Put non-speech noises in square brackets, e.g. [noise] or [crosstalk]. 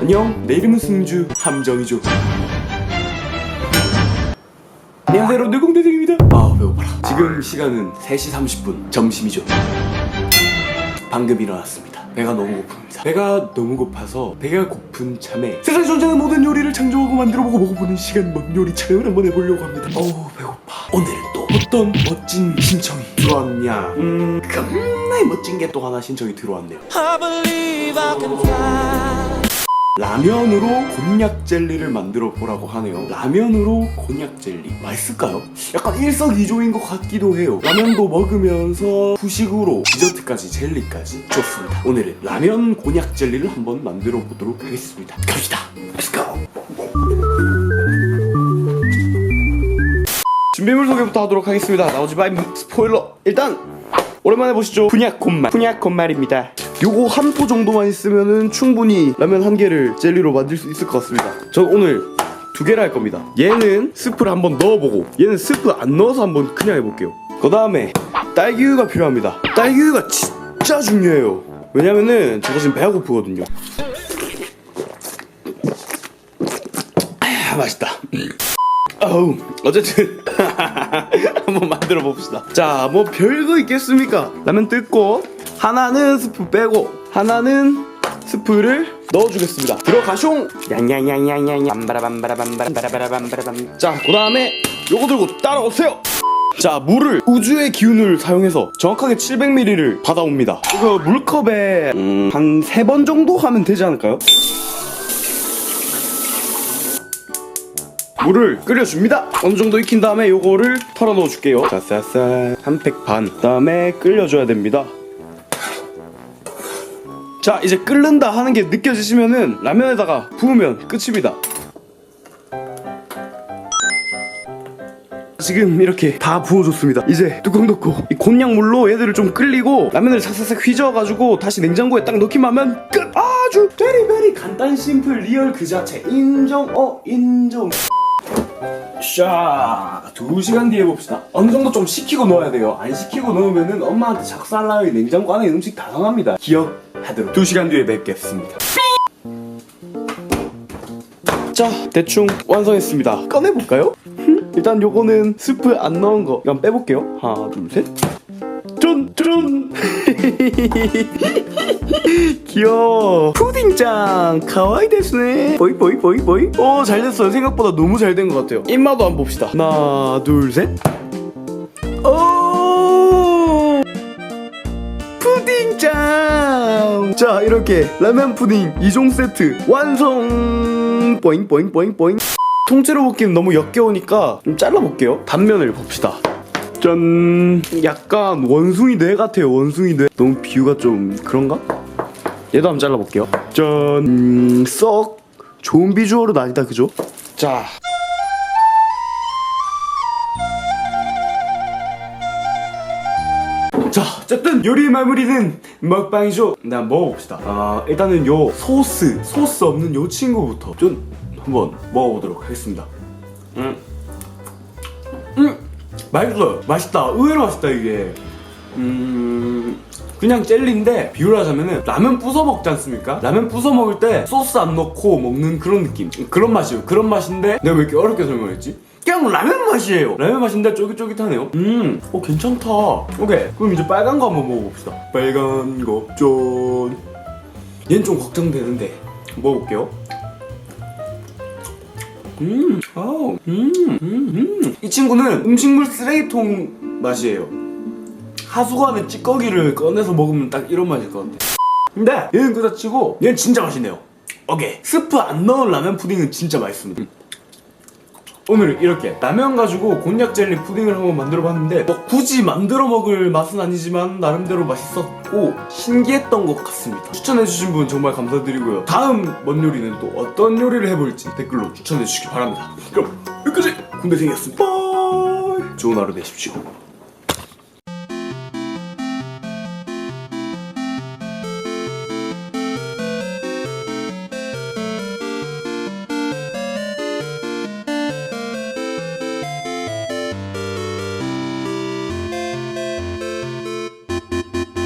안녕 내 이름은 승주 함정이죠. 안녕하세요 여러분들 공대생입니다. 아 배고파라. 지금 시간은 3시 30분 점심이죠. 방금 일어났습니다. 배가 너무 고픕니다. 배가 너무 고파서 배가 고픈 참에 세상에 존재하는 모든 요리를 창조하고 만들어보고 먹어보는 시간 먹 요리 촬영을 한번 해보려고 합니다. 어우 배고파. 오늘은 또 어떤 멋진 신청이 들어왔냐? 음 겁나게 멋진 게 또 하나 신청이 들어왔네요. I believe I can fly. 라면으로 곤약 젤리를 만들어 보라고 하네요. 라면으로 곤약 젤리 맛있을까요? 약간 일석이조인 것 같기도 해요. 라면도 먹으면서 후식으로 디저트까지 젤리까지 좋습니다. 오늘은 라면 곤약 젤리를 한번 만들어 보도록 하겠습니다. 갑시다. Let's go. 준비물 소개부터 하도록 하겠습니다. 나오지 마임 스포일러. 일단 오랜만에 보시죠. 푸냐 콘말. 푸냐 콘말입니다. 요거 한 포 정도만 있으면은 충분히 라면 한 개를 젤리로 만들 수 있을 것 같습니다. 저 오늘 두 개를 할 겁니다. 얘는 스프를 한번 넣어보고 얘는 스프 안 넣어서 한번 그냥 해볼게요. 그 다음에 딸기우유가 필요합니다. 딸기우유가 진짜 중요해요. 왜냐면은 제가 지금 배가 고프거든요. 아, 맛있다. 어우 어쨌든 한번 만들어 봅시다. 자 뭐 별거 있겠습니까? 라면 뜯고 하나는 스프 빼고 하나는 스프를 넣어주겠습니다. 들어가숑! 양양양양양 빰바라밤바라밤바라밤바라밤바라밤. 자그 다음에 요거 들고 따라오세요. 자 물을 우주의 기운을 사용해서 정확하게 700ml를 받아옵니다. 이거 물컵에 음, 한세번 정도 하면 되지 않을까요? 물을 끓여줍니다. 어느 정도 익힌 다음에 요거를 털어 넣어줄게요. 자, 쌀쌀 한팩 반. 그다음에 끓여줘야 됩니다. 자, 이제 끓는다 하는 게 느껴지시면은 라면에다가 부으면 끝입니다. 지금 이렇게 다 부어줬습니다. 이제 뚜껑 덮고 이 곤약물로 얘들을 좀 끓이고 라면을 싹싹싹 휘저어가지고 다시 냉장고에 딱 넣기만 하면 끝! 아주 베리베리 간단 심플 리얼 그 자체 인정 어 인정 샤, 두 시간 뒤에 봅시다. 어느 정도 좀 식히고 넣어야 돼요. 안 식히고 넣으면은 엄마한테 작살나요. 냉장고 안에 음식 다 상합니다. 기억하도록. 두 시간 뒤에 뵙겠습니다. 자, 대충 완성했습니다. 꺼내볼까요? 일단 요거는 스프 안 넣은 거. 이건 빼볼게요. 하나, 둘, 셋. 쫀, 쫀. [laughs] 귀여워. 푸딩짱, 가와이 데스네. 보이, 보이, 보이, 보이. 오, 잘 됐어요. 생각보다 너무 잘 된 것 같아요. 입맛도 한번 봅시다. 하나, 둘, 셋. 오! 푸딩짱! 자, 이렇게 라면 푸딩 2종 세트 완성! 뽀잉, 뽀잉, 뽀잉, 뽀잉. 통째로 볶기는 너무 역겨우니까 좀 잘라볼게요. 단면을 봅시다. 짠 약간 원숭이 뇌 같아요 원숭이 뇌 너무 비유가 좀 그런가? 얘도 한번 잘라볼게요 짠썩 좋은 비주얼은 아니다 그죠? 자 자, 어쨌든 요리 마무리는 먹방이죠. 나 먹어봅시다. 아, 일단은 요 소스, 소스 없는 요 친구부터 좀 한번 먹어보도록 하겠습니다. 음, 음, 맛있어요. 맛있다. 의외로 맛있다 이게. 음, 그냥 젤리인데 비유하자면은 라면 부숴 먹지 않습니까? 라면 부숴 먹을 때 소스 안 넣고 먹는 그런 느낌. 그런 맛이에요. 그런 맛인데 내가 왜 이렇게 어렵게 설명했지? 그냥 라면 맛이에요. 라면 맛인데 쫄깃쫄깃하네요. 음, 어 괜찮다. 오케이. 그럼 이제 빨간 거 한번 먹어봅시다. 빨간 거 쫀. 얘는 좀 걱정되는데 먹어볼게요. 음, 아우, 음, 음, 음. 이 친구는 음식물 쓰레기통 맛이에요. 하수구안에 찌꺼기를 꺼내서 먹으면 딱 이런 맛일 것 같아. 근데 얘는 그렇치고 얘는 진짜 맛있네요. 오케이. 스프 안 넣은 라면 푸딩은 진짜 맛있습니다. 오늘 이렇게 라면 가지고 곤약 젤리 푸딩을 한번 만들어 봤는데 뭐 굳이 만들어 먹을 맛은 아니지만 나름대로 맛있었고 신기했던 것 같습니다. 추천해 주신 분 정말 감사드리고요. 다음 뭔 요리는 또 어떤 요리를 해볼지 댓글로 추천해 주시기 바랍니다. 그럼 여기까지 군대생이었습니다. 좋은 하루 되십시오.